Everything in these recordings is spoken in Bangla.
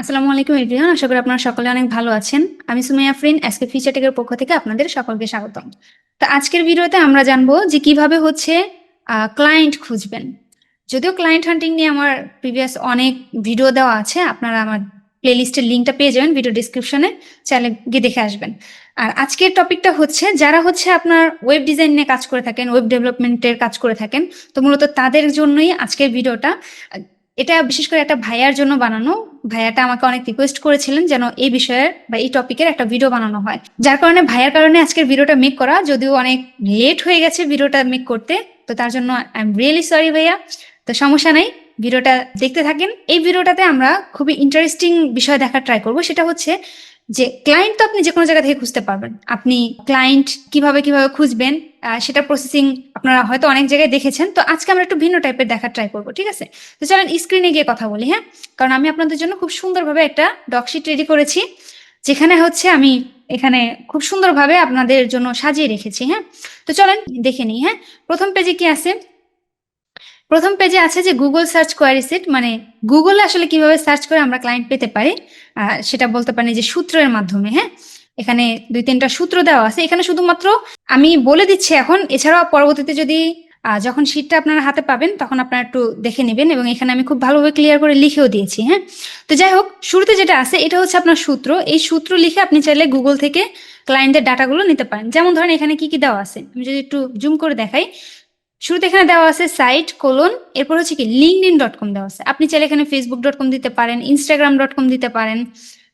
আসসালামু আলাইকুম, এভরিওয়ান। আশা করি আপনারা সকলে অনেক ভালো আছেন। আমি সুমাইয়া ফ্রিন আজকে ফিচারটেকের পক্ষ থেকে আপনাদের সকলকে স্বাগতম। তো আজকের ভিডিওতে আমরা জানব যে কীভাবে হচ্ছে ক্লায়েন্ট খুঁজবেন। যদিও ক্লায়েন্ট হান্টিং নিয়ে আমার প্রিভিয়াস অনেক ভিডিও দেওয়া আছে, আপনারা আমার প্লেলিস্টের লিঙ্কটা পেয়ে যাবেন ভিডিও ডিসক্রিপশনে চাইলে গিয়ে দেখে আসবেন। আর আজকের টপিকটা হচ্ছে, যারা হচ্ছে আপনার ওয়েব ডিজাইন নিয়ে কাজ করে থাকেন ওয়েব ডেভেলপমেন্টের কাজ করে থাকেন, তো মূলত তাদের জন্যই আজকের ভিডিওটা এটা বিশেষ করে একটা ভাইয়ার জন্য বানানো ভাইয়াটা আমাকে অনেক রিকোয়েস্ট করেছিলেন যেন এই বিষয়ের বা এই টপিকের একটা ভিডিও বানানো হয়। যার কারণে ভাইয়ার কারণে আজকের ভিডিওটা মেক করা, যদিও অনেক লেট হয়ে গেছে ভিডিওটা মেক করতে, তো তার জন্য আই এম রিয়েলি সরি ভাইয়া। তো সমস্যা নাই ভিডিওটা দেখতে থাকেন। এই ভিডিওটাতে আমরা খুবই ইন্টারেস্টিং বিষয় দেখার ট্রাই করব, সেটা হচ্ছে যে ক্লায়েন্ট তো আপনি যে কোনো জায়গা থেকে খুঁজতে পারবেন। আপনি ক্লায়েন্ট কীভাবে কীভাবে খুঁজবেন সেটা প্রসেসিং আপনারা হয়তো অনেক জায়গায় দেখেছেন। তো আজকে আমরা একটু ভিন্ন টাইপের দেখার ট্রাই করব, ঠিক আছে? তো চলেন স্ক্রিনে গিয়ে কথা বলি হ্যাঁ? কারণ আমি আপনাদের জন্য খুব সুন্দরভাবে একটা ডকশিট রেডি করেছি, যেখানে হচ্ছে আমি এখানে খুব সুন্দরভাবে আপনাদের জন্য সাজিয়ে রেখেছি হ্যাঁ? তো চলেন দেখে নিই হ্যাঁ? প্রথম পেজে কি আছে? প্রথম পেজে আছে যে গুগল সার্চ কোয়ারি সেট মানে গুগল আসলে কীভাবে সার্চ করে আমরা ক্লায়েন্ট পেতে পারি সেটা বলতে পারি যে সূত্রের মাধ্যমে হ্যাঁ? এখানে দুই তিনটা সূত্র দেওয়া আছে। এখানে শুধুমাত্র আমি বলে দিচ্ছি এখন, এছাড়াও পরবর্তীতে যদি যখন শীটটা আপনারা হাতে পাবেন, তখন আপনারা একটু দেখে নেবেন এবং এখানে আমি খুব ভালোভাবে ক্লিয়ার করে লিখেও দিয়েছি হ্যাঁ? তো যাই হোক, শুরুতে যেটা আছে, এটা হচ্ছে আপনার সূত্র। এই সূত্র লিখে আপনি চাইলে গুগল থেকে ক্লায়েন্টের ডাটাগুলো নিতে পারেন। যেমন ধরেন, এখানে কি কি দেওয়া আছে? আমি যদি একটু জুম করে দেখাই। শুরুতে এখানে দেওয়া আছে সাইট কোলন এরপর হচ্ছে কি লিঙ্কড ইন ডট কম দেওয়া আছে। আপনি চাইলে এখানে ফেসবুক ডট কম দিতে পারেন ইনস্টাগ্রাম ডট কম দিতে পারেন।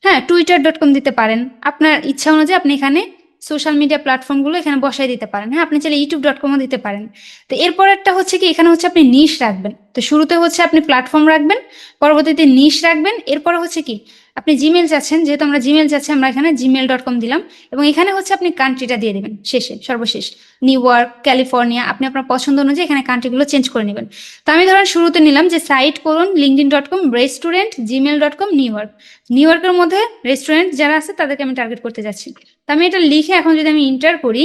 হ্যাঁ টুইটার ডট কম দিতে পারেন। আপনার ইচ্ছা অনুযায়ী আপনি এখানে সোশ্যাল মিডিয়া প্ল্যাটফর্মগুলো এখানে বসাই দিতে পারেন। হ্যাঁ আপনি চাইলে ইউটিউব ডট কমও দিতে পারেন। তো এরপরেরটা হচ্ছে কি, এখানে হচ্ছে আপনি নিশ রাখবেন। তো শুরুতে হচ্ছে আপনি প্ল্যাটফর্ম রাখবেন, পরবর্তীতে নিশ রাখবেন, এরপরে হচ্ছে কি, আপনি জিমেল চাচ্ছেন, যেহেতু আমরা জিমেল চাচ্ছি, আমরা এখানে জিমেল ডট কম দিলাম, এবং এখানে হচ্ছে আপনি কান্ট্রিটা দিয়ে দেবেন, শেষে, সর্বশেষ নিউ ইয়র্ক ক্যালিফোর্নিয়া আপনি আপনার পছন্দ অনুযায়ী এখানে কান্ট্রিগুলো চেঞ্জ করে নেবেন। তো আমি ধরেন শুরুতে নিলাম যে সাইট করুন LinkedIn dot com restaurant Gmail dot com New York New ইয়র্কের মধ্যে রেস্টুরেন্ট যারা আছে, তাদেরকে আমি টার্গেট করতে যাচ্ছি। তো আমি এটা লিখে এখন যদি আমি ইন্টার করি,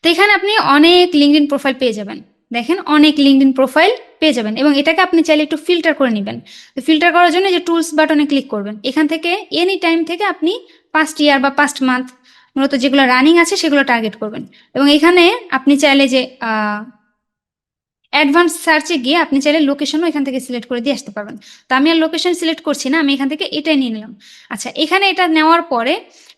তো এখানে আপনি অনেক লিঙ্কডিন প্রোফাইল পেয়ে যাবেন। দেখেন অনেক লিঙ্কডিন প্রোফাইল পেয়ে যাবেন এবং এটাকে আপনি চাইলে একটু ফিল্টার করে নেবেন। তো ফিল্টার করার জন্য যে টুলস বাটনে ক্লিক করবেন। এখান থেকে এনি টাইম থেকে আপনি পাস্ট ইয়ার বা পাস্ট মান্থ মূলত যেগুলো রানিং আছে সেগুলো টার্গেট করবেন। এবং এখানে আপনি চাইলে যে অ্যাডভান্স সার্চে গিয়ে আপনি চাইলে লোকেশনও এখান থেকে সিলেক্ট করে দিয়ে আসতে পারবেন। তো আমি আর লোকেশন সিলেক্ট করছি না, আমি এখান থেকে এটাই নিয়ে নিলাম। আচ্ছা এখানে এটা নেওয়ার পরে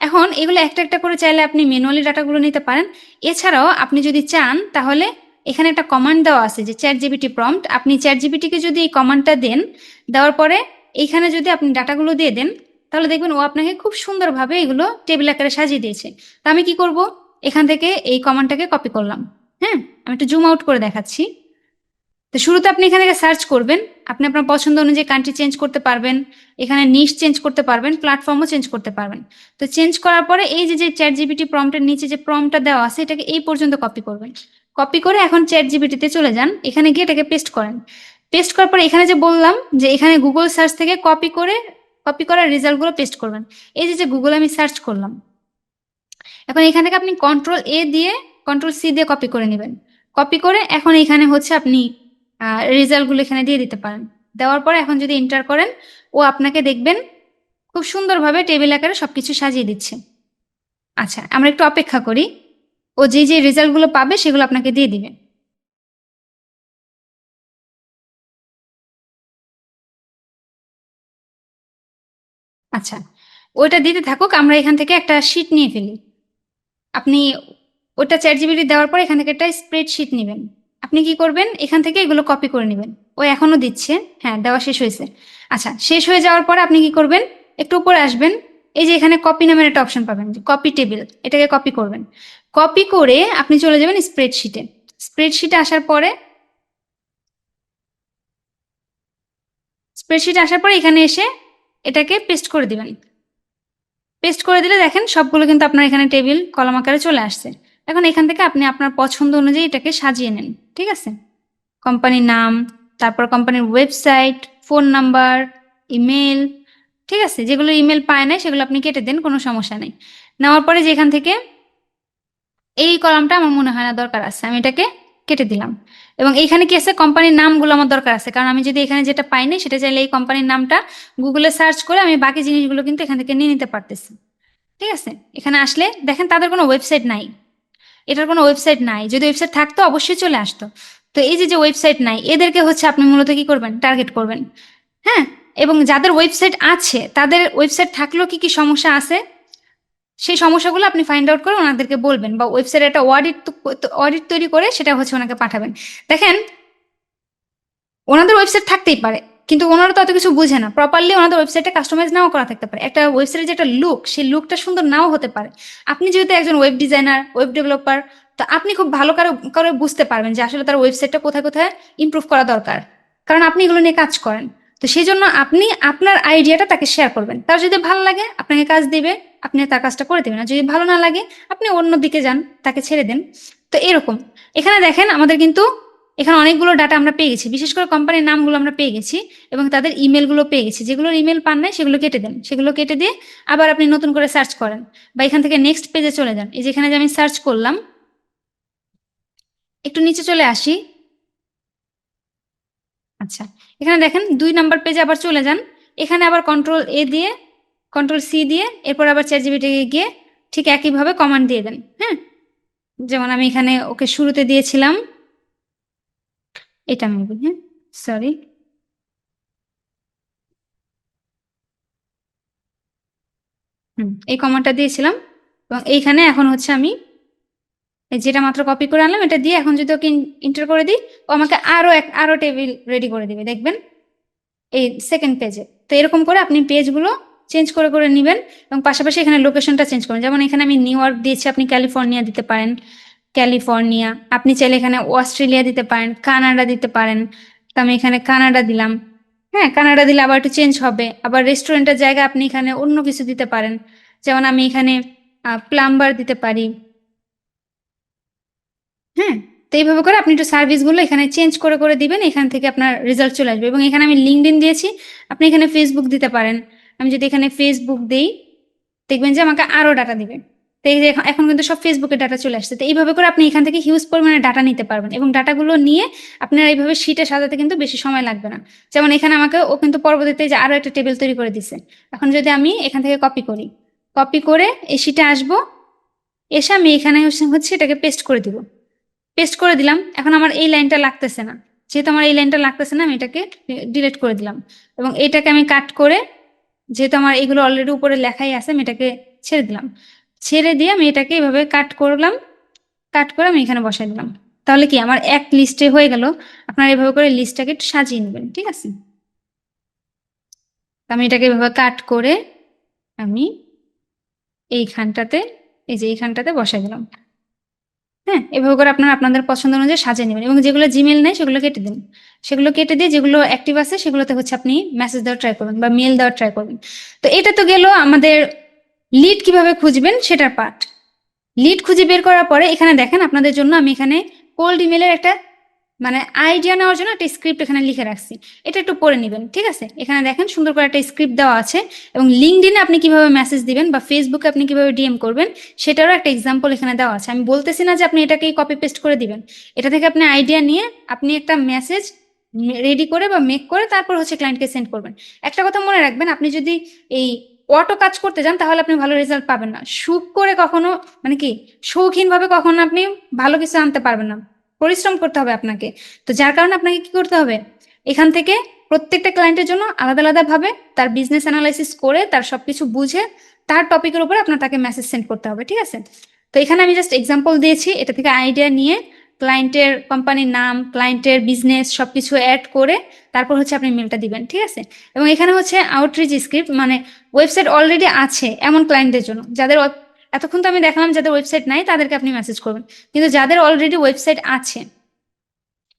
এখন এগুলো একটা একটা করে চাইলে আপনি ম্যানুয়ালি ডাটাগুলো নিতে পারেন। এছাড়াও আপনি যদি চান তাহলে এখানে একটা কমান্ড দেওয়া আছে যে চ্যাট জিবিটি প্রম্পট আপনি চ্যাট জিবিটিকে যদি এই কমান্ডটা দেন, দেওয়ার পরে এইখানে যদি আপনি ডাটাগুলো দিয়ে দেন, তাহলে দেখবেন ও আপনাকে খুব সুন্দরভাবে এগুলো টেবিল আকারে সাজিয়ে দিয়েছে। তা আমি কি করব? এখান থেকে এই কমান্ডটাকে কপি করলাম। হ্যাঁ? আমি একটু জুম আউট করে দেখাচ্ছি। তো শুরুতে আপনি এখানে সার্চ করবেন। আপনি আপনার পছন্দ অনুযায়ী কান্ট্রি চেঞ্জ করতে পারবেন, এখানে নিশ চেঞ্জ করতে পারবেন প্ল্যাটফর্মও চেঞ্জ করতে পারবেন। তো চেঞ্জ করার পরে এই যে যে চ্যাট জিবিটি প্রম্পটের নিচে যে প্রম্পটটা দেওয়া আছে, এটাকে এই পর্যন্ত কপি করবেন। কপি করে এখন চ্যাট জিবিটিতে চলে যান। এখানে গিয়ে এটাকে পেস্ট করেন। পেস্ট করার পরে এখানে যে বললাম যে এখানে গুগল সার্চ থেকে কপি করে কপি করার রেজাল্টগুলো পেস্ট করবেন। এই যে যে গুগল আমি সার্চ করলাম। এখন এখান থেকে আপনি কন্ট্রোল এ দিয়ে কন্ট্রোল সি দিয়ে কপি করে নেবেন। কপি করে এখন এখানে হচ্ছে আপনি রেজাল্টগুলো এখানে দিয়ে দিতে পারেন। দেওয়ার পরে এখন যদি এন্টার করেন, ও আপনাকে দেখবেন খুব সুন্দরভাবে টেবিল আকারে সবকিছু সাজিয়ে দিচ্ছে। আচ্ছা আমরা একটু অপেক্ষা করি। ও যে যে রেজাল্টগুলো পাবে সেগুলো আপনাকে দিয়ে দিবে। আচ্ছা ওইটা দিতে থাকুক, আমরা এখান থেকে একটা শিট নিয়ে ফেলি। আপনি ওটা চ্যাট জিবিটি দেওয়ার পর এখান থেকে একটা স্প্রেডশিট নেবেন। আপনি কি করবেন? এখান থেকে এগুলো কপি করে নেবেন। ও এখনও দিচ্ছে। হ্যাঁ দেওয়া শেষ হয়েছে। আচ্ছা শেষ হয়ে যাওয়ার পরে আপনি কি করবেন? একটু উপরে আসবেন। এই যে এখানে কপি নামের একটা অপশন পাবেন কপি টেবিল এটাকে কপি করবেন। কপি করে আপনি চলে যাবেন স্প্রেডশিটে স্প্রেডশিটে আসার পরে স্প্রেডশিটে আসার পরে এখানে এসে এটাকে পেস্ট করে দিবেন। পেস্ট করে দিলে দেখেন সবগুলো কিন্তু আপনার এখানে টেবিল কলম আকারে চলে আসছে। এখন এখান থেকে আপনি আপনার পছন্দ অনুযায়ী এটাকে সাজিয়ে নেন, ঠিক আছে? কোম্পানির নাম, তারপর কোম্পানির ওয়েবসাইট ফোন নাম্বার ইমেল ঠিক আছে? যেগুলো ইমেল পায় না সেগুলো আপনি কেটে দেন, কোনো সমস্যা নেই। নেওয়ার পরে যে এখান থেকে এই কলামটা আমার মনে হয় না দরকার আছে, আমি এটাকে কেটে দিলাম। এবং এইখানে কি আছে? কোম্পানির নামগুলো আমার দরকার আছে, কারণ আমি যদি এখানে যেটা পাইনি সেটা চাইলে এই কোম্পানির নামটা গুগলে সার্চ করে আমি বাকি জিনিসগুলো কিন্তু এখান থেকে নিয়ে নিতে পারতেছি। ঠিক আছে? এখানে আসলে দেখেন তাদের কোনো ওয়েবসাইট নাই। এটার কোনো ওয়েবসাইট নাই। যদি ওয়েবসাইট থাকতো, অবশ্যই চলে আসতো। তো এই যে যে ওয়েবসাইট নাই, এদেরকে হচ্ছে আপনি মূলত কি করবেন? টার্গেট করবেন। হ্যাঁ? এবং যাদের ওয়েবসাইট আছে, তাদের ওয়েবসাইট থাকলেও কি কি সমস্যা আছে? সেই সমস্যাগুলো আপনি ফাইন্ড আউট করে ওনাদেরকে বলবেন বা ওয়েবসাইটে একটা অডিট অডিট তৈরি করে সেটা হচ্ছে ওনাকে পাঠাবেন। দেখেন, ওনাদের ওয়েবসাইট থাকতেই পারে, কিন্তু ওনারা তো অত কিছু বুঝে না। প্রপারলি ওনাদের ওয়েবসাইটে কাস্টমাইজ নাও করা থাকতে পারে। একটা ওয়েবসাইটের যে একটা লুক সেই লুকটা সুন্দর নাও হতে পারে। আপনি যেহেতু একজন ওয়েব ডিজাইনার ওয়েব ডেভেলপার তো আপনি খুব ভালো করে করে বুঝতে পারবেন যে আসলে তার ওয়েবসাইটটা কোথায় কোথায় ইমপ্রুভ করা দরকার। কারণ আপনি এগুলো নিয়ে কাজ করেন। তো সেই জন্য আপনি আপনার আইডিয়াটা তাকে শেয়ার করবেন। তার যদি ভালো লাগে, আপনাকে কাজ দিবে। আপনি তার কাজটা করে দেবেন। আর যদি ভালো না লাগে, আপনি অন্য দিকে যান, তাকে ছেড়ে দেন। তো এরকম। এখানে দেখেন, আমাদের কিন্তু এখানে অনেকগুলো ডাটা আমরা পেয়ে গেছি। বিশেষ করে কোম্পানির নামগুলো আমরা পেয়ে গেছি এবং তাদের ইমেলগুলো পেয়ে গেছি। যেগুলোর ইমেল পান নাই, সেগুলো কেটে দেন। সেগুলো কেটে দিয়ে আবার আপনি নতুন করে সার্চ করেন বা এখান থেকে নেক্সট পেজে চলে যান। এই যেখানে যে আমি সার্চ করলাম, একটু নিচে চলে আসি। আচ্ছা এখানে দেখেন, দুই নাম্বার পেজে আবার চলে যান। এখানে আবার কন্ট্রোল এ দিয়ে কন্ট্রোল সি দিয়ে এরপর আবার চ্যাট জিবিটি গিয়ে ঠিক একইভাবে কমান্ড দিয়ে দেন হ্যাঁ? যেমন আমি এখানে ওকে শুরুতে দিয়েছিলাম। এটা মেবি হ্যাঁ? সরি এই কমান্ডটা দিয়েছিলাম এবং এইখানে এখন হচ্ছে আমি যেটা মাত্র কপি করে আনলাম, এটা দিয়ে এখন যদি ওকে ইন্টার করে দিই, ও আমাকে আরও এক, আরও টেবিল রেডি করে দিবে, দেখবেন? এই সেকেন্ড পেজে তো এরকম করে আপনি পেজগুলো চেঞ্জ করে করে নেবেন এবং পাশাপাশি এখানে লোকেশনটা চেঞ্জ করবেন। যেমন এখানে আমি নিউ ইয়র্ক দিয়েছি, আপনি ক্যালিফোর্নিয়া দিতে পারেন। ক্যালিফোর্নিয়া আপনি চাইলে এখানে অস্ট্রেলিয়া দিতে পারেন কানাডা দিতে পারেন। তো আমি এখানে কানাডা দিলাম। হ্যাঁ কানাডা দিলে আবার একটু চেঞ্জ হবে। আবার রেস্টুরেন্টের জায়গায় আপনি এখানে অন্য কিছু দিতে পারেন। যেমন আমি এখানে প্লাম্বার দিতে পারি। হ্যাঁ তো এইভাবে করে আপনি একটু সার্ভিসগুলো এখানে চেঞ্জ করে করে দিবেন। এখান থেকে আপনার রেজাল্ট চলে আসবে। এবং এখানে আমি লিঙ্কডিন দিয়েছি। আপনি এখানে ফেসবুক দিতে পারেন। আমি যদি এখানে ফেসবুক দিই, দেখবেন যে আমাকে আরও ডাটা দিবে। এখন- কিন্তু সব ফেসবুকের ডাটা চলে আসছে। তো এইভাবে করে আপনি এখান থেকে হিউজ পরিমাণে ডাটা নিতে পারবেন এবং ডাটাগুলো নিয়ে আপনার এইভাবে শিটে সাজাতে কিন্তু বেশি সময় লাগবে না। যেমন এখানে আমাকে, ও কিন্তু পরবর্তীতে যে আরও একটা টেবিল তৈরি করে দিছে। এখন যদি আমি এখান থেকে কপি করি কপি করে এই শিটে আসব, এসে আমি এখানে হচ্ছে এটাকে পেস্ট করে দিব। পেস্ট করে দিলাম, এখন আমার এই লাইনটা লাগতেছে না। যেহেতু আমার এই লাইনটা লাগতেছে না, আমি এটাকে ডিলিট করে দিলাম। এবং এটাকে আমি কাট করে যেহেতু আমার এগুলো অলরেডি উপরে লেখাই আছে, আমি এটাকে ছেড়ে দিলাম। ছেড়ে দিয়ে আমি এটাকে এভাবে কাট করলাম কাট করে আমি এখানে বসাই দিলাম। তাহলে কি আমার এক লিস্টে হয়ে গেল? আপনারা এভাবে করে লিস্টটাকে একটু সাজিয়ে নেবেন, ঠিক আছে? আমি এটাকে এভাবে কাট করে আমি এইখানটাতে, এই যে এইখানটাতে বসাই দিলাম। হ্যাঁ এভাবে করে আপনারা আপনাদের পছন্দ অনুযায়ী সাজিয়ে নেবেন এবং যেগুলো জিমেল নেই সেগুলো কেটে দিন। সেগুলো কেটে দিয়ে যেগুলো অ্যাক্টিভ আছে সেগুলোতে হচ্ছে আপনি মেসেজ দেওয়ার ট্রাই করবেন বা মেল দেওয়ার ট্রাই করবেন। তো এটা তো গেল আমাদের লিড কীভাবে খুঁজবেন সেটার পার্ট লিড খুঁজে বের করার পরে এখানে দেখেন আপনাদের জন্য আমি এখানে কোল্ড ইমেলের একটা মানে আইডিয়া নেওয়ার জন্য একটা স্ক্রিপ্ট এখানে লিখে রাখছি। এটা একটু পড়ে নেবেন, ঠিক আছে? এখানে দেখেন সুন্দর করে একটা স্ক্রিপ্ট দেওয়া আছে এবং লিঙ্কডিনে আপনি কীভাবে মেসেজ দিবেন বা ফেসবুকে আপনি কীভাবে ডিএম করবেন, সেটারও একটা এক্সাম্পল এখানে দেওয়া আছে। আমি বলতেছি না যে আপনি এটাকেই কপি পেস্ট করে দিবেন। এটা থেকে আপনি আইডিয়া নিয়ে আপনি একটা মেসেজ রেডি করে বা মেক করে তারপর হচ্ছে ক্লায়েন্টকে সেন্ড করবেন। একটা কথা মনে রাখবেন, আপনি যদি এই অটো কাজ করতে যান, তাহলে আপনি ভালো রেজাল্ট পাবেন না। সুখ করে কখনো মানে কি শৌখিন ভাবে কখনো আপনি ভালো কিছু আনতে পারবেন না। পরিশ্রম করতে হবে আপনাকে। তো যার কারণে আপনাকে কি করতে হবে? এখান থেকে প্রত্যেকটা ক্লায়েন্টের জন্য আলাদা আলাদা ভাবে তার বিজনেস অ্যানালাইসিস করে তার সবকিছু বুঝে তার টপিকের উপরে আপনার তাকে মেসেজ সেন্ড করতে হবে, ঠিক আছে? তো এখানে আমি জাস্ট এক্সাম্পল দিয়েছি, এটা থেকে আইডিয়া নিয়ে ক্লায়েন্টের কোম্পানির নাম ক্লায়েন্টের বিজনেস সবকিছু অ্যাড করে তারপর হচ্ছে আপনি মেলটা দিবেন, ঠিক আছে? এবং এখানে হচ্ছে আউটরিচ স্ক্রিপ্ট মানে ওয়েবসাইট অলরেডি আছে এমন ক্লায়েন্টদের জন্য, যাদের এতক্ষণ তো আমি দেখালাম যাদের ওয়েবসাইট নাই, তাদেরকে আপনি মেসেজ করবেন। কিন্তু যাদের অলরেডি ওয়েবসাইট আছে,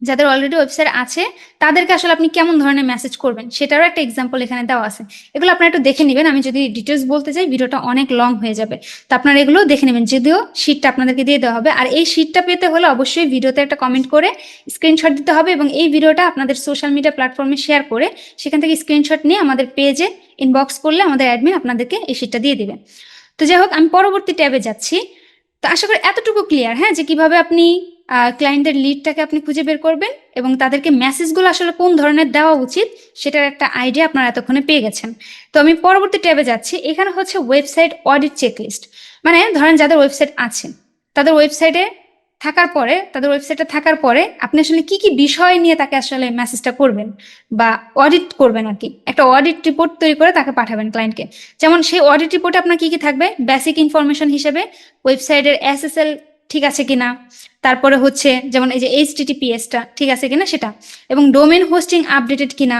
যাদের অলরেডি ওয়েবসাইট আছে, তাদেরকে আসলে আপনি কেমন ধরনের মেসেজ করবেন? সেটারও একটা এক্সাম্পল এখানে দেওয়া আছে। এগুলো আপনারা একটু দেখে নেবেন। আমি যদি ডিটেলস বলতে চাই, ভিডিওটা অনেক লং হয়ে যাবে। তো আপনারা এগুলো দেখে নেবেন। যদিও শিটটা আপনাদেরকে দিয়ে দেওয়া হবে। আর এই শিটটা পেতে হলে অবশ্যই ভিডিওতে একটা কমেন্ট করে স্ক্রিনশট দিতে হবে এবং এই ভিডিওটা আপনাদের সোশ্যাল মিডিয়া প্ল্যাটফর্মে শেয়ার করে সেখান থেকে স্ক্রিনশট নিয়ে আমাদের পেজে ইনবক্স করলে আমাদের অ্যাডমিন আপনাদেরকে এই শিটটা দিয়ে দিবে। তো যাই হোক, আমি পরবর্তী ট্যাবে যাচ্ছি। তো আশা করি এতটুকু ক্লিয়ার হ্যাঁ যে কীভাবে আপনি ক্লায়েন্টদের লিডটাকে আপনি খুঁজে বের করবেন এবং তাদেরকে মেসেজগুলো আসলে কোন ধরনের দেওয়া উচিত সেটার একটা আইডিয়া আপনারা এতক্ষণে পেয়ে গেছেন। তো আমি পরবর্তী ট্যাবে যাচ্ছি। এখানে হচ্ছে ওয়েবসাইট অডিট চেকলিস্ট মানে ধরেন যাদের ওয়েবসাইট আছে, তাদের ওয়েবসাইটে থাকার পরে, তাদের ওয়েবসাইটে থাকার পরে আপনি আসলে কি কি বিষয় নিয়ে তাকে আসলে মেসেজটা করবেন বা অডিট করবেন আর কি? একটা অডিট রিপোর্ট তৈরি করে তাকে পাঠাবেন ক্লায়েন্টকে যেমন সেই অডিট রিপোর্টে আপনার কি কি থাকবে? বেসিক ইনফরমেশন হিসেবে ওয়েবসাইটের এসএসএল ঠিক আছে কিনা? তারপরে হচ্ছে যেমন এই যে এইচটিটিপিএসটা ঠিক আছে কিনা সেটা। এবং ডোমেন হোস্টিং আপডেটেড কিনা?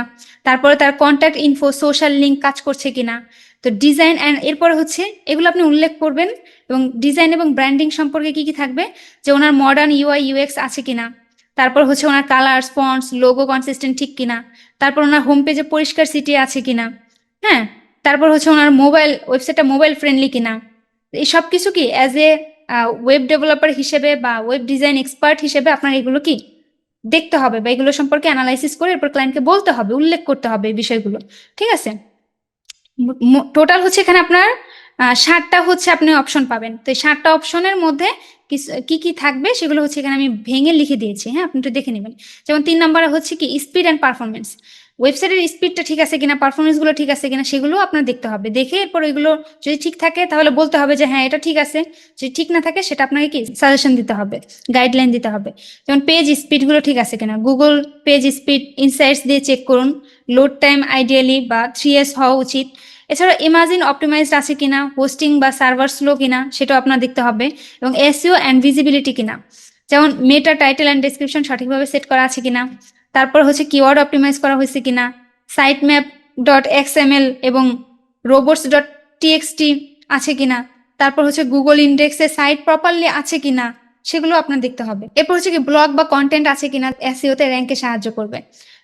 তারপরে তার কন্ট্যাক্ট ইনফো সোশ্যাল লিঙ্ক কাজ করছে কিনা? তো ডিজাইন অ্যান্ড এরপরে হচ্ছে এগুলো আপনি উল্লেখ করবেন এবং ডিজাইন এবং ব্র্যান্ডিং সম্পর্কে কি কি থাকবে? যে ওনার মডার্ন ইউআই ইউএক্স আছে কিনা? তারপর হচ্ছে ওনার কালার স্পন্স লোগো কনসিস্টেন্ট ঠিক কিনা? তারপর ওনার হোম পেজে পরিষ্কার সিটি আছে কিনা? হ্যাঁ? তারপর হচ্ছে ওনার মোবাইল ওয়েবসাইটটা মোবাইল ফ্রেন্ডলি কিনা? এই সব কিছু কি অ্যাজ এ ওয়েব ডেভেলপার হিসেবে বা ওয়েব ডিজাইন এক্সপার্ট হিসেবে আপনার এগুলো কি দেখতে হবে বা এগুলো সম্পর্কে অ্যানালাইসিস করে এরপর ক্লায়েন্টকে বলতে হবে, উল্লেখ করতে হবে এই বিষয়গুলো। ঠিক আছে? টোটাল হচ্ছে এখানে আপনার ষাটটা হচ্ছে আপনি অপশন পাবেন। তো এই ষাটটা অপশনের মধ্যে কি কি থাকবে সেগুলো হচ্ছে এখানে আমি ভেঙে লিখে দিয়েছি হ্যাঁ? আপনি একটু দেখে নেবেন। যেমন তিন নম্বরে হচ্ছে কি স্পিড অ্যান্ড পারফরমেন্স ওয়েবসাইটের স্পিডটা ঠিক আছে কিনা পারফরমেন্সগুলো ঠিক আছে কিনা সেগুলো আপনার দেখতে হবে। দেখে এরপর এগুলো যদি ঠিক থাকে তাহলে বলতে হবে যে হ্যাঁ এটা ঠিক আছে। যদি ঠিক না থাকে সেটা আপনাকে কি সাজেশন দিতে হবে গাইডলাইন দিতে হবে। যেমন পেজ স্পিডগুলো ঠিক আছে কিনা গুগল পেজ স্পিড ইনসাইটস দিয়ে চেক করুন। লোড টাইম আইডিয়ালি বা থ্রি এস হওয়া উচিত। এছাড়া ইমাজিন অপটিমাইজড আছে কিনা হোস্টিং বা সার্ভার স্লো কিনা, সেটাও আপনার দেখতে হবে এবং এসিও অ্যান্ড ভিজিবিলিটি কিনা। যেমন মেটা টাইটেল অ্যান্ড ডেসক্রিপশন সঠিকভাবে সেট করা আছে কিনা, তারপর হচ্ছে কিওয়ার্ড অপটিমাইজ করা হয়েছে কিনা site map dot X M L এবং রোবটস ডট টিএক্সটি আছে কিনা, তারপর হচ্ছে গুগল ইন্ডেক্সে সাইট প্রপারলি আছে কিনা, সেগুলো আপনার দেখতে হবে। এরপর হচ্ছে কি ব্লগ বা কন্টেন্ট আছে কিনা এসিওতে র্যাঙ্কে সাহায্য করবে।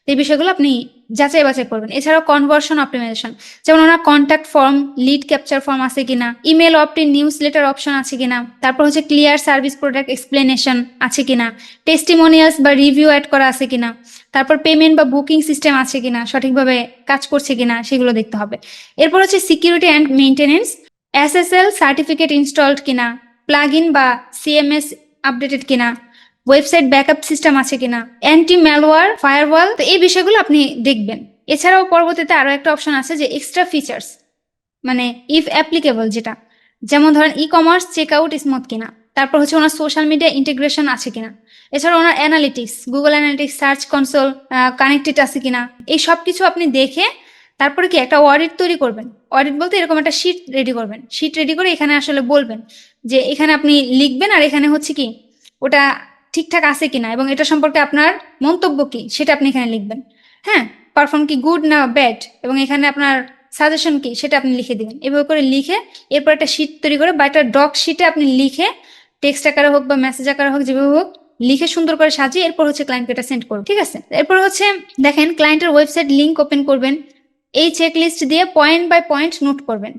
এই বিষয়গুলো আপনি যাচাই বাছাই করবেন। এছাড়াও কনভার্সন অপটিমাইজেশন যেমন ওনার contact form lead capture form আছে কিনা email opt in newsletter option আছে কিনা, তারপর হচ্ছে ক্লিয়ার সার্ভিস প্রোডাক্ট এক্সপ্লেনেশন আছে কিনা টেস্টিমোনিয়ালস বা রিভিউ অ্যাড করা আছে কিনা, তারপর পেমেন্ট বা বুকিং সিস্টেম আছে কিনা, সঠিকভাবে কাজ করছে কিনা, সেগুলো দেখতে হবে। এরপর হচ্ছে security and maintenance SSL certificate installed কিনা প্লাগ ইন বা সিএমএস আপডেটেড কিনা ওয়েবসাইট ব্যাকআপ সিস্টেম আছে কিনা অ্যান্টি ম্যালওয়ার ফায়ারওয়াল তো এই বিষয়গুলো আপনি দেখবেন। এছাড়াও পরবর্তীতে আরও একটা অপশন আছে যে এক্সট্রা ফিচার্স মানে ইফ অ্যাপ্লিকেবল যেটা। যেমন ধরেন e commerce check out smooth কিনা, তারপর হচ্ছে ওনার সোশ্যাল মিডিয়া ইন্টিগ্রেশন আছে কিনা। এছাড়া ওনার analytics Google analytics search console connected আছে কিনা। এই সব কিছু আপনি দেখে তারপরে কি একটা অডিট তৈরি করবেন। অডিট বলতে এরকম একটা শিট রেডি করবেন। শিট রেডি করে এখানে আসলে বলবেন যে এখানে আপনি লিখবেন আর এখানে হচ্ছে কি, ওটা ঠিকঠাক আছে কিনা এবং এটা সম্পর্কে আপনার মন্তব্য কি, সেটা আপনি এখানে লিখবেন। হ্যাঁ? পারফর্ম কি গুড না ব্যাড এবং এখানে আপনার সাজেশন কি, সেটা আপনি লিখে দিবেন। এভাবে করে লিখে এরপর একটা শিট তৈরি করে বা একটা ডক শিটে আপনি লিখে টেক্সট আকারে হোক বা মেসেজ আকারে হোক, যেভাবে হোক, লিখে সুন্দর করে সাজিয়ে এরপর হচ্ছে ক্লায়েন্টকে এটা সেন্ড করুন, ঠিক আছে? এরপর হচ্ছে দেখেন ক্লায়েন্টের ওয়েবসাইট লিঙ্ক ওপেন করবেন। এই চেক লিস্ট দিয়ে পয়েন্ট বাই পয়েন্ট নোট করবেন।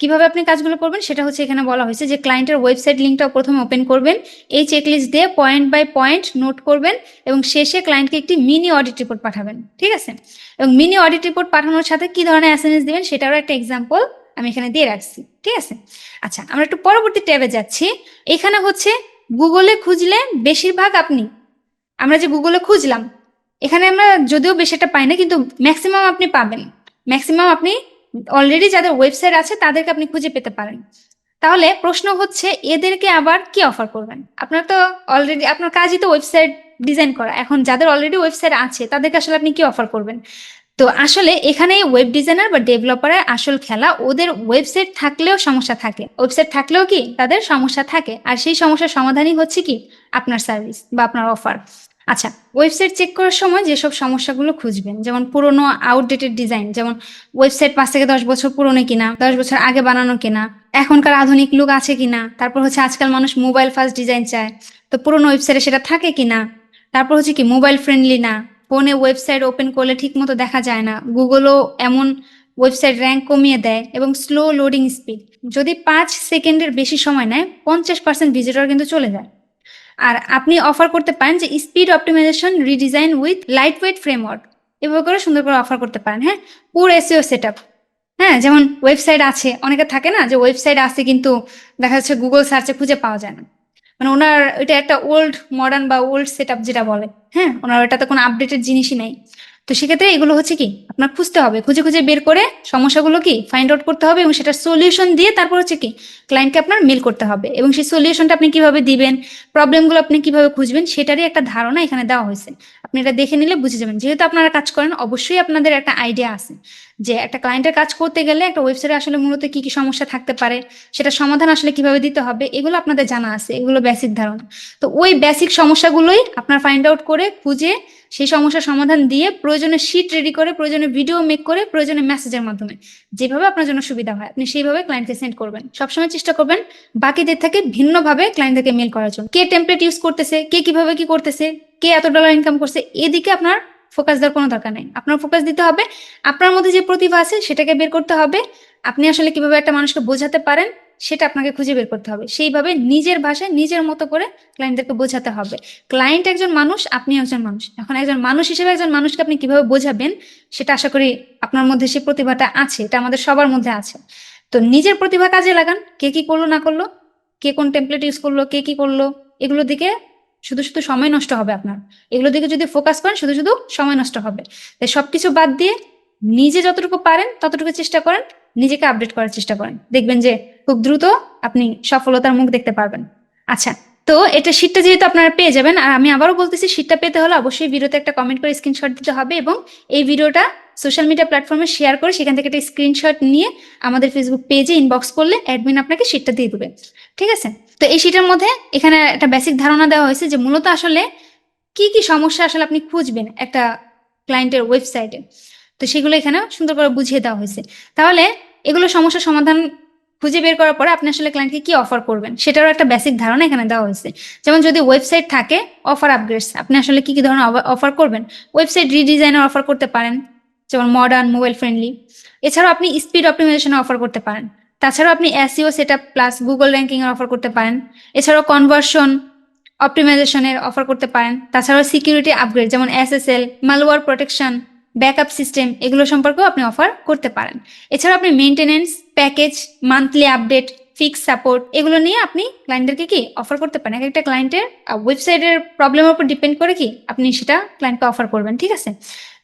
কীভাবে আপনি কাজগুলো করবেন সেটা হচ্ছে এখানে বলা হয়েছে যে ক্লায়েন্টের ওয়েবসাইট লিঙ্কটা প্রথমে ওপেন করবেন, এই চেকলিস্ট দিয়ে পয়েন্ট বাই পয়েন্ট নোট করবেন এবং শেষে ক্লায়েন্টকে একটি মিনি অডিট রিপোর্ট পাঠাবেন, ঠিক আছে? এবং মিনি অডিট রিপোর্ট পাঠানোর সাথে কি ধরনের অ্যাসেন্স দেবেন সেটারও একটা এক্সাম্পল আমি এখানে দিয়ে রাখছি, ঠিক আছে? আচ্ছা আমরা একটু পরবর্তী ট্যাবে যাচ্ছি। এখানে হচ্ছে গুগলে খুঁজলে বেশিরভাগ আপনি, আমরা যে গুগলে খুঁজলাম, এখানে আমরা যদিও বেশি একটা পাই না, কিন্তু ম্যাক্সিমাম আপনি পাবেন। ম্যাক্সিমাম আপনি অলরেডি যাদের ওয়েবসাইট আছে, তাদেরকে আপনি খুঁজে পেতে পারেন। তাহলে প্রশ্ন হচ্ছে, এদেরকে আবার কি অফার করবেন? আপনার তো অলরেডি আপনার কাজই তো ওয়েবসাইট ডিজাইন করা। এখন যাদের অলরেডি ওয়েবসাইট আছে, তাদেরকে আসলে আপনি কি অফার করবেন? তো আসলে এখানে ওয়েব ডিজাইনার বা ডেভেলপারের আসল খেলা, ওদের ওয়েবসাইট থাকলেও সমস্যা থাকে। ওয়েবসাইট থাকলেও কি? তাদের সমস্যা থাকে। আর সেই সমস্যার সমাধানই হচ্ছে কি? আপনার সার্ভিস বা আপনার অফার আচ্ছা ওয়েবসাইট চেক করার সময় যেসব সমস্যাগুলো খুঁজবেন, যেমন পুরনো আউটডেটেড ডিজাইন যেমন ওয়েবসাইট পাঁচ থেকে দশ বছর পুরনো কিনা, দশ বছর আগে বানানো কিনা, এখনকার আধুনিক লুক আছে কিনা, তারপর হচ্ছে আজকাল মানুষ মোবাইল ফার্স্ট ডিজাইন চায়, তো পুরনো ওয়েবসাইটে সেটা থাকে কিনা, তারপর হচ্ছে কি মোবাইল ফ্রেন্ডলি না ফোনে ওয়েবসাইট ওপেন করলে ঠিক মতো দেখা যায় না গুগলও এমন ওয়েবসাইট র্যাঙ্ক কমিয়ে দেয় এবং স্লো লোডিং স্পিড যদি পাঁচ সেকেন্ডের বেশি সময় নেয়, পঞ্চাশ পার্সেন্ট ভিজিটর কিন্তু চলে যায়। আর আপনি অফার করতে পারেন যে speed optimisation redesign with lightweight framework এভাবে করে সুন্দর করে অফার করতে পারেন হ্যাঁ? পুরো এসিও সেট হ্যাঁ যেমন ওয়েবসাইট আছে, অনেকে থাকে না যে ওয়েবসাইট আছে কিন্তু দেখা যাচ্ছে গুগল সার্চে খুঁজে পাওয়া যায় না। মানে ওনার এটা একটা ওল্ড মডার্ন বা ওল্ড সেট যেটা বলে হ্যাঁ? ওনার এটাতে কোনো আপডেটেড জিনিসই নেই। তো সেক্ষেত্রে এগুলো হচ্ছে কি? আপনার খুঁজতে হবে। খুঁজে খুঁজে বের করে সমস্যাগুলো কি? ফাইন্ড আউট করতে হবে এবং সেটা সলিউশন দিয়ে তারপর হচ্ছে কি? ক্লায়েন্টকে আপনার মেল করতে হবে। এবং সেই সলিউশনটা আপনি কীভাবে দিবেন? প্রবলেমগুলো আপনি কীভাবে খুঁজবেন? সেটারই একটা ধারণা এখানে দেওয়া হয়েছে। আপনি এটা দেখে নিলে বুঝে যাবেন। যেহেতু আপনারা কাজ করেন, অবশ্যই আপনাদের একটা আইডিয়া আছে যে একটা ক্লায়েন্টের কাজ করতে গেলে একটা ওয়েবসাইটে আসলে মূলত কি কি সমস্যা থাকতে পারে? সেটা সমাধান আসলে কীভাবে দিতে হবে? এগুলো আপনাদের জানা আছে। এগুলো বেসিক ধারণা। তো ওই বেসিক সমস্যাগুলোই আপনার ফাইন্ড আউট করে, খুঁজে সেই সমস্যার সমাধান দিয়ে প্রয়োজনে শিট রেডি করে, প্রয়োজনে ভিডিও মেক করে, প্রয়োজনে মেসেজের মাধ্যমে। যেভাবে আপনার জন্য সুবিধা হয়, আপনি সেইভাবে ক্লায়েন্টকে সেন্ড করবেন। সবসময় চেষ্টা করবেন বাকিদের থেকে ভিন্নভাবে ক্লায়েন্টদেরকে মেল করার জন্য। কে টেমপ্লেট ইউজ করতেছে, কে কীভাবে কি করতেছে, কে এত ডলার ইনকাম করছে, এদিকে আপনার ফোকাস দেওয়ার কোনো দরকার নেই। আপনার ফোকাস দিতে হবে, আপনার মধ্যে যে প্রতিভা আছে সেটাকে বের করতে হবে। আপনি আসলে কীভাবে একটা মানুষকে বোঝাতে পারেন সেটা আপনাকে খুঁজে বের করতে হবে। সেইভাবে নিজের ভাষায় নিজের মতো করে ক্লায়েন্টদেরকে বোঝাতে হবে। ক্লায়েন্ট একজন মানুষ, আপনি একজন মানুষ। এখন একজন মানুষ হিসেবে একজন মানুষকে আপনি কীভাবে বোঝাবেন, সেটা আশা করি আপনার মধ্যে সেই প্রতিভাটা আছে, এটা আমাদের সবার মধ্যে আছে। তো নিজের প্রতিভা কাজে লাগান, কে কি করল না করল, কে কোন টেমপ্লেট ইউজ করল, কে কি করল এগুলোর দিকে শুধু শুধু সময় নষ্ট হবে আপনার। এগুলোর দিকে যদি ফোকাস করেন, শুধু শুধু সময় নষ্ট হবে। তাই সবকিছু বাদ দিয়ে নিজে যতটুকু পারেন, ততটুকু চেষ্টা করেন নিজেকে আপডেট করার চেষ্টা করেন। দেখবেন যে খুব দ্রুত আপনি সফলতার মুখ দেখতে পারবেন। আচ্ছা তো এটা শীটটা যেহেতু আপনারা পেয়ে যাবেন, আর আমি আবারও বলতেছি শীটটা পেতে হলে অবশ্যই ভিডিওতে একটা কমেন্ট করে স্ক্রিনশট দিতে হবে এবং এই ভিডিওটা সোশ্যাল মিডিয়া প্ল্যাটফর্মে শেয়ার করে সেখান থেকে একটা স্ক্রিনশট নিয়ে আমাদের ফেসবুক পেজে ইনবক্স করলে অ্যাডমিন আপনাকে শীটটা দিয়ে দেবে। ঠিক আছে? তো এই শীটের মধ্যে এখানে একটা বেসিক ধারণা দেওয়া হয়েছে যে মূলত আসলে কি কি সমস্যা আসলে আপনি খুঁজবেন একটা ক্লায়েন্টের ওয়েবসাইটে তো সেগুলো এখানে সুন্দর করে বুঝিয়ে দেওয়া হয়েছে। তাহলে এগুলো সমস্যার সমাধান খুঁজে বের করার পরে আপনি আসলে ক্লায়েন্টকে কি অফার করবেন? সেটারও একটা বেসিক ধারণা এখানে দেওয়া হয়েছে। যেমন যদি ওয়েবসাইট থাকে অফার আপগ্রেডস আপনি আসলে কি কি ধরনের অফার করবেন? ওয়েবসাইট রিডিজাইনের অফার করতে পারেন, যেমন মডার্ন মোবাইল ফ্রেন্ডলি এছাড়াও আপনি স্পিড অপটিমাইজেশনের অফার করতে পারেন। তাছাড়াও আপনি SEO set up plus Google ranking এর অফার করতে পারেন। এছাড়াও কনভার্সন অপটিমাইজেশনের অফার করতে পারেন। তাছাড়াও সিকিউরিটি আপগ্রেড যেমন SSL malware protection backup system এগুলো সম্পর্কেও আপনি অফার করতে পারেন। এছাড়া আপনি maintenance package monthly update fix support এগুলো নিয়ে আপনি ক্লায়েন্টদেরকে কি অফার করতে পারেন? এক একটা ক্লায়েন্টের ওয়েবসাইটের প্রবলেমের উপর ডিপেন্ড করে কি আপনি সেটা ক্লায়েন্টকে অফার করবেন, ঠিক আছে?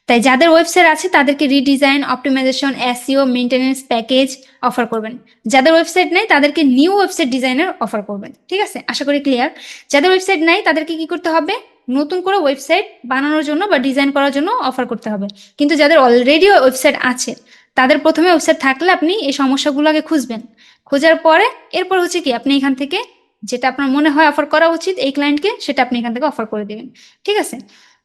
তাই যাদের ওয়েবসাইট আছে তাদেরকে redesign optimisation SEO maintenance package offer করবেন। যাদের ওয়েবসাইট নেই তাদেরকে নিউ ওয়েবসাইট ডিজাইনের অফার করবেন, ঠিক আছে? আশা করি ক্লিয়ার যাদের ওয়েবসাইট নাই তাদেরকে কি করতে হবে? নতুন করে ওয়েবসাইট বানানোর জন্য বা ডিজাইন করার জন্য অফার করতে হবে। কিন্তু যাদের অলরেডি ওয়েবসাইট আছে, তাদের প্রথমে ওয়েবসাইট থাকলে আপনি এই সমস্যাগুলো আগে খুঁজবেন। খোঁজার পরে এরপর হচ্ছে কি, আপনি এখান থেকে যেটা আপনার মনে হয় অফার করা উচিত এই ক্লায়েন্টকে সেটা আপনি এখান থেকে অফার করে দেবেন। ঠিক আছে?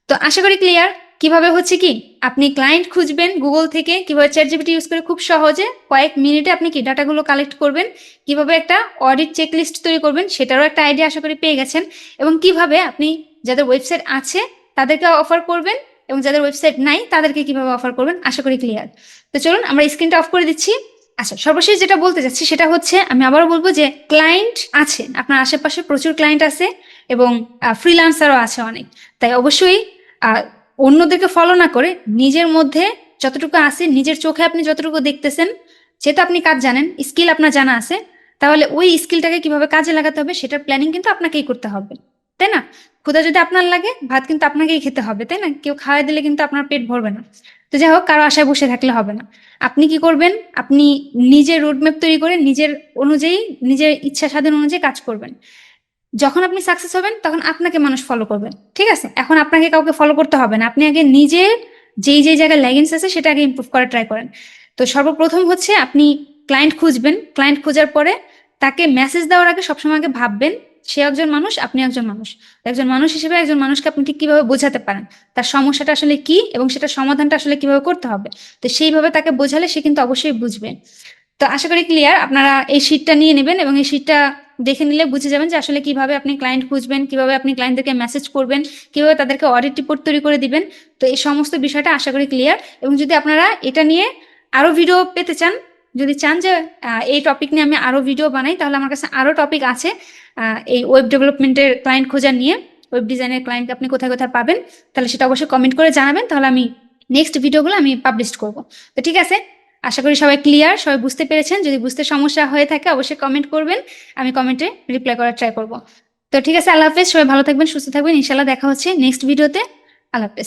তো আশা করি ক্লিয়ার কীভাবে হচ্ছে কি, আপনি ক্লায়েন্ট খুঁজবেন গুগল থেকে, কীভাবে চ্যাট জিপিটি ইউজ করে খুব সহজে কয়েক মিনিটে আপনি কি ডাটাগুলো কালেক্ট করবেন, কীভাবে একটা অডিট চেকলিস্ট তৈরি করবেন, সেটারও একটা আইডিয়া আশা করি পেয়ে গেছেন। এবং কীভাবে আপনি যাদের ওয়েবসাইট আছে তাদেরকে অফার করবেন এবং যাদের ওয়েবসাইট নাই, তাদেরকে কীভাবে অফার করবেন, আশা করি ক্লিয়ার তো চলুন, আমরা স্ক্রিনটা অফ করে দিচ্ছি। আচ্ছা সর্বশেষ যেটা বলতে চাচ্ছি, সেটা হচ্ছে, আমি আবারও বলব যে ক্লায়েন্ট আছে, আপনার আশেপাশে প্রচুর ক্লায়েন্ট আছে এবং ফ্রিলান্সারও আছে অনেক। তাই অবশ্যই অন্যদেরকে ফলো না করে নিজের মধ্যে যতটুকু আছে, নিজের চোখে আপনি যতটুকু দেখতেছেন যেটা আপনি কাজ জানেন? স্কিল আপনার জানা আছে। তাহলে ওই স্কিলটাকে কীভাবে কাজে লাগাতে হবে, সেটার প্ল্যানিং কিন্তু আপনাকেই করতে হবে। তাই না? ক্ষুদা যদি আপনার লাগে, ভাত কিন্তু আপনাকেই খেতে হবে, তাই না? কেউ খাওয়াই দিলে কিন্তু আপনার পেট ভরবে না। তো যাই হোক, কারও আশায় বসে থাকলে হবে না। আপনি কি করবেন? আপনি নিজের রোডম্যাপ তৈরি করে নিজের অনুযায়ী, নিজের ইচ্ছা স্বাধীন অনুযায়ী কাজ করবেন। যখন আপনি সাকসেস হবেন, তখন আপনাকে মানুষ ফলো করবেন ঠিক আছে? এখন আপনাকে কাউকে ফলো করতে হবে না। আপনি আগে নিজে যেই যেই জায়গায় ল্যাগিংস আছে, সেটা আগে ইম্প্রুভ করার ট্রাই করেন। তো সর্বপ্রথম হচ্ছে, আপনি ক্লায়েন্ট খুঁজবেন। ক্লায়েন্ট খোঁজার পরে তাকে মেসেজ দেওয়ার আগে সবসময় আগে ভাববেন সে একজন মানুষ, আপনি একজন মানুষ। একজন মানুষ হিসেবে একজন মানুষকে আপনি ঠিক কীভাবে বোঝাতে পারেন? তার সমস্যাটা আসলে কি এবং সেটা সমাধানটা আসলে কীভাবে করতে হবে? তো সেইভাবে তাকে বোঝালে সে কিন্তু অবশ্যই বুঝবে। তো আশা করি ক্লিয়ার আপনারা এই শীটটা নিয়ে নেবেন এবং এই শীটটা দেখে নিলে বুঝে যাবেন যে আসলে কীভাবে আপনি ক্লায়েন্ট খুঁজবেন, কীভাবে আপনি ক্লায়েন্টদেরকে মেসেজ করবেন, কীভাবে তাদেরকে অডিট রিপোর্ট তৈরি করে দিবেন। তো এই সমস্ত বিষয়টা আশা করি ক্লিয়ার এবং যদি আপনারা এটা নিয়ে আরও ভিডিও পেতে চান, যদি চান যে এই টপিক নিয়ে আমি আরও ভিডিও বানাই, তাহলে আমার কাছে আরও টপিক আছে। এই ওয়েব ডেভেলপমেন্টের ক্লায়েন্ট খোঁজার নিয়ে ওয়েব ডিজাইনের ক্লায়েন্ট আপনি কোথায় কোথায় পাবেন, তাহলে সেটা অবশ্যই কমেন্ট করে জানাবেন, তাহলে আমি নেক্সট ভিডিওগুলো আমি পাবলিশ করব। তো ঠিক আছে? আশা করি সবাই ক্লিয়ার সবাই বুঝতে পেরেছেন। যদি বুঝতে সমস্যা হয়ে থাকে, অবশ্যই কমেন্ট করবেন, আমি কমেন্টে রিপ্লাই করার ট্রাই করব। তো ঠিক আছে, আল্লাহ হাফেজ, সবাই ভালো থাকবেন, সুস্থ থাকবেন ইনশাল্লাহ দেখা হচ্ছে নেক্সট ভিডিওতে আল্লাহ হাফেজ।